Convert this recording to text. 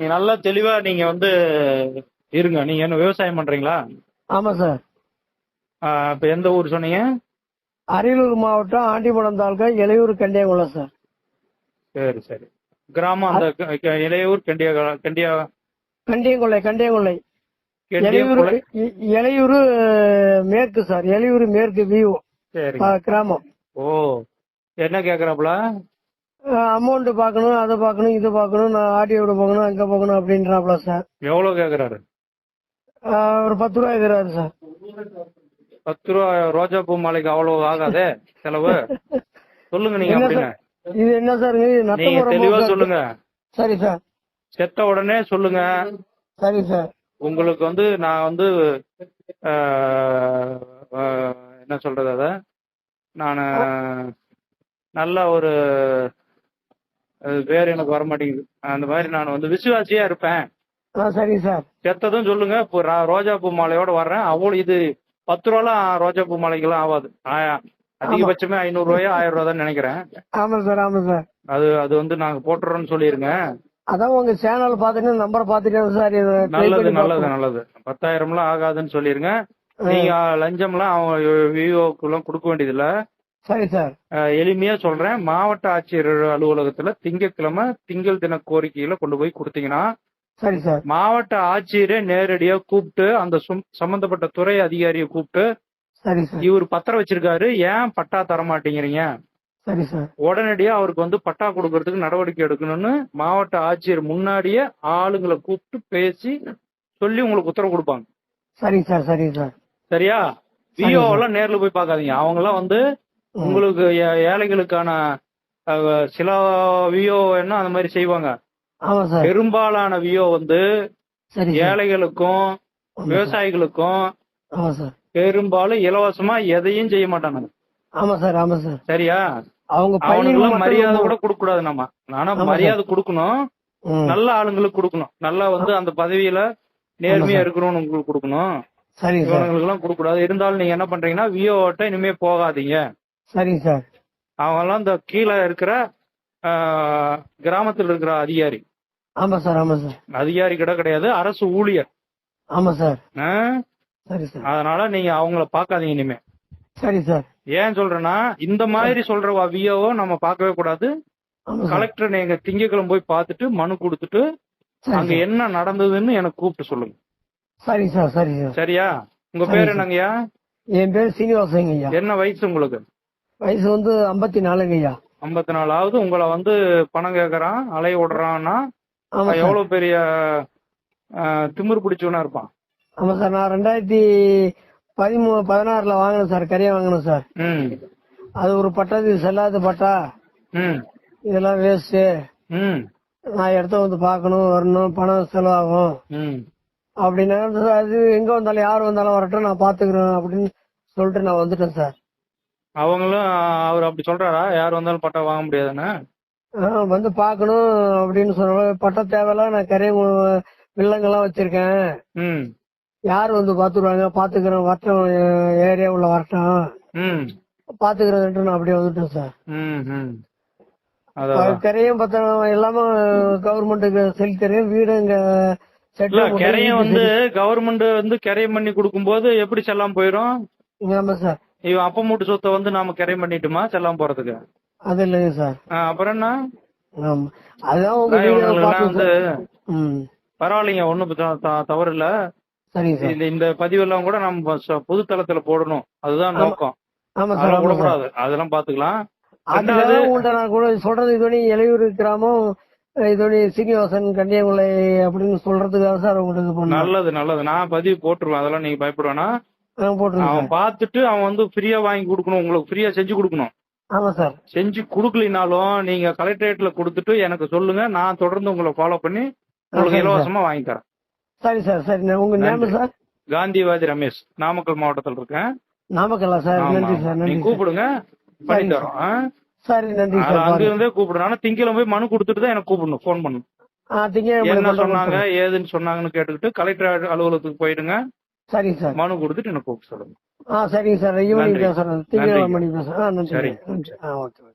நீங்க நல்லா தெளிவா நீங்க வந்து இருங்க. நீங்க என்ன விவசாயம் பண்றீங்களா? ஆமா சார். இப்ப எந்த ஊர் சொன்னீங்க? அரியலூர் மாவட்டம் ஆண்டிமடம் தாலுகா இளையூர் கண்டியங்குளம் சார். சரி சரி. கிராமம் அந்த இளையூர் கண்டியா கண்டியா கண்டியங்குளை கண்டியங்குளை கண்டியா இளையூர் இளையூர் மேற்கு சார். இளையூர் மேற்கு வியூ. கிராமம். ஓ என்ன கேக்குறாப்புல? அமௌண்ட் பார்க்கணும் அதை பார்க்கணும் இது பார்க்கணும் நான் ஆடியோட போகணும் அங்க போகணும் அப்படின்றாப்ல சார். எவ்வளவு கேக்குறாரு ஆ, ஒரு பத்து ரூபா இருக்கிறாரு சார். பத்து ரூபா ரோஜா பூ மாலைக்கு அவ்வளவு ஆகாதே செலவு? சொல்லுங்க நீங்க அப்படின்னு. இது என்ன சார் நீங்க தெளிவா. சொல்லுங்க. சரி சார். செத்த உடனே சொல்லுங்க. சரி சார். உங்களுக்கு வந்து நான் வந்து என்ன சொல்றது அத? நான் நல்ல ஒரு பேர் எனக்கு வர மாட்டேங்குது அந்த மாதிரி நான் வந்து விசுவாசியா இருப்பேன். சரி சார். செத்ததும் சொல்லுங்க இப்போ ரோஜா பூ மாலையோட வர்றேன். அவ்வளவு இது பத்து ரூபாலாம் ரோஜா பூ மாலைக்கெல்லாம் ஆகாது அதிகபட்சமே ஐநூறு ரூபாயோ ஆயிரம் ரூபா தான் நினைக்கிறேன். ஆமா சார் ஆமா சார். அது அது வந்து நாங்க போட்டுறோம்னு சொல்லிருங்க. அதான் உங்க சேனல் பார்த்துட்டு நம்பரை பார்த்துட்டேன் சார் நல்லது நல்லது. நல்லது. பத்தாயிரம்லாம் ஆகாதுன்னு சொல்லிருங்க. நீங்க லஞ்சம்லாம் அவங்க விஓக்குலாம் கொடுக்க வேண்டியதில்ல. சரி சார். எளிமையா சொல்றேன். மாவட்ட ஆட்சியர் அலுவலகத்துல திங்கட்கிழமை திங்கள் தின கோரிக்கையில கொண்டு போய் கொடுத்தீங்கன்னா சரி சார். மாவட்ட ஆட்சியரே நேரடியா கூப்பிட்டு அந்த சும்- சம்பந்தப்பட்ட துறை அதிகாரியை கூப்பிட்டு சரி சார். இவர் பத்திரம் வச்சிருக்காரு. ஏன் பட்டா தர மாட்டேங்கிறீங்க? சரி சார். உடனடியா அவருக்கு வந்து பட்டா கொடுக்கறதுக்கு நடவடிக்கை எடுக்கணும்னு மாவட்ட ஆட்சியர் முன்னாடியே ஆளுங்களை கூப்பிட்டு பேசி சொல்லி உங்களுக்கு உத்தரவு கொடுப்பாங்க. சரி சார். சரி சார். சரியா? சரி, விஓ எல்லாம் நேர்ல போய் பார்க்காதீங்க. அவங்க எல்லாம் வந்து. உங்களுக்கு ஏழைகளுக்கான சில விஓ என்ன அந்த மாதிரி செய்வாங்க. பெரும்பாலான விஓ வந்து ஏழைகளுக்கும். விவசாயிகளுக்கும் பெரும்பாலும் இலவசமா எதையும் செய்ய மாட்டாங்க ஆமா சார் ஆமா சார். சரியா? அவங்க அவனுக்கு மரியாதை கூட கொடுக்க கூடாது நம்ம ஆனா. மரியாதை கொடுக்கணும். நல்ல ஆளுங்களுக்கு கொடுக்கணும். நல்லா வந்து அந்த பதவியில நேர்மையா இருக்கணும்னு உங்களுக்கு கொடுக்கணும். இவங்களுக்கு எல்லாம் கொடுக்க கூடாது இருந்தாலும் நீங்க என்ன பண்றீங்கன்னா விஓட்ட இனிமே போகாதீங்க. சரி சார். அவங்க எல்லாம் இந்த கீழே இருக்கிற கிராமத்தில் இருக்கிற அதிகாரி. ஆமா சார் ஆமா சார். அதிகாரி கிட்ட கிடையாது அரசு ஊழியர். ஆமா சார். சரி சார். அதனால நீங்க அவங்கள பார்க்காதீங்க இனிமே. சரி சார். ஏன் சொல்றேன்னா இந்த மாதிரி சொல்ற விஓ நம்ம பார்க்கவே கூடாது. கலெக்டர் நீங்க திங்கக்கிழமை போய் பார்த்துட்டு மனு கொடுத்துட்டு அங்க. என்ன நடந்ததுன்னு எனக்கு கூப்பிட்டு சொல்லுங்க. சரி சார் சரி சார். சரியா? உங்க பேர். என்னங்கய்யா? என் பேர் சீனிவாசங்க ஐயா. என்ன வயசு உங்களுக்கு? வயசு வந்து ஐம்பத்தி நாலுங்க ஐயா ஐம்பத்தி நாலாவது உங்களை வந்து பணம் கேக்குறான் அலைய விடுறான்னா அவன் எவ்வளவு பெரிய திமிரு பிடிச்சவனா இருப்பான். ஆமா சார் நான் ரெண்டாயிரத்தி பதிமூணு பதினாறுல வாங்கினேன் சார் கரையை வாங்கினேன் சார். அது ஒரு பட்டா இது செல்லாத பட்டா. இதெல்லாம் வேஸ்ட் நான் இடத்த வந்து பார்க்கணும் வரணும் பணம் செலவாகும். அப்படின்னா அது எங்க வந்தாலும் யார் வந்தாலும் வரட்டும் நான் பாத்துக்கிறேன் அப்படின்னு சொல்லிட்டு நான் வந்துட்டேன் சார். அவங்களும் அவர் அப்படி சொல்றாரா? யார் வந்தாலும் பட்டா வாங்க முடியாதுன்னு? வந்து பார்க்கணும் அப்படின்னு சொன்ன பட்டா தேவையில்ல நான் கரையை வில்லங்கெல்லாம் வச்சிருக்கேன். ம். யார் வந்து பாத்துருவாங்க பாத்துக்கிறேன் வரட்டும் ஏரியா உள்ள வரட்டும். ம். பாத்துக்கிறேன்ட்டு நான் அப்படியே வந்துட்டேன் சார். கரையும் பத்திரம் எல்லாமே கவர்மெண்ட்டுக்கு செலுத்தி தரேன் வீடு இங்க கரையம் வந்து கவர்மெண்ட் வந்து கரையம் பண்ணி கொடுக்கும்போது எப்படி செல்லாம போயிரும் ஆமா சார். இவன் அப்ப மூட்டு சொத்தை வந்து நாம கரையம் பண்ணிட்டுமா? செல்லாம போறதுக்கு? அது இல்லைங்க சார். அப்புறம் என்ன? பரவாயில்லைங்க ஒண்ணும் தவறு இல்ல இந்த பதிவெல்லாம் கூட நம்ம பொது தளத்துல போடணும். அதுதான். நோக்கம். சார் அதெல்லாம் பாத்துக்கலாம். உங்கள்ட்ட நான் கூட சொல்றது இதோனி இளையூர் கிராமம் இதோனி சீனிவாசன் கன்னியாகுமலை அப்படின்னு சொல்றதுக்காக சார் உங்களுக்கு நல்லது நல்லது. நான் பதிவு போட்டுருவேன். அதெல்லாம் நீங்க பயப்படுவேனா போட்டுருங்க அவன் பார்த்துட்டு அவன் வந்து ஃப்ரீயா வாங்கி கொடுக்கணும். உங்களுக்கு ஃப்ரீயா செஞ்சு கொடுக்கணும். ஆமா சார். செஞ்சு கொடுக்கலினாலும் நீங்க கலெக்டரேட்ல கொடுத்துட்டு எனக்கு சொல்லுங்க. நான் தொடர்ந்து உங்களை ஃபாலோ பண்ணி உங்களுக்கு. இலவசமா வாங்கி தரேன். சரி. சார் சரி உங்க நேம். சார்? காந்திவாதி ரமேஷ் நாமக்கல் மாவட்டத்தில் இருக்கேன். நாமக்கல்லா சார். நன்றி. சார் நீங்க. கூப்பிடுங்க. பண்ணி தரோம்? சரி நன்றி சார். அங்க. இருந்தே கூப்பிடணும் ஆனா திங்கிழமை போய் மனு கொடுத்துட்டு தான் எனக்கு கூப்பிடணும். ஃபோன் பண்ணணும். என்ன சொன்னாங்க ஏதுன்னு சொன்னாங்கன்னு கேட்டுக்கிட்டு கலெக்டர் அலுவலகத்துக்கு போயிடுங்க. சரிங்க சார். மனு கொடுத்துட்டு எனக்கு கூப்பிட்டு சொல்லுங்க. ஆ சரிங்க சார். ஈவினிங். பேசுறேன். திங்கட்கிழமை. மணி பேசுறேன். ஆ சரி. நன்றி. ஆ ஓகே.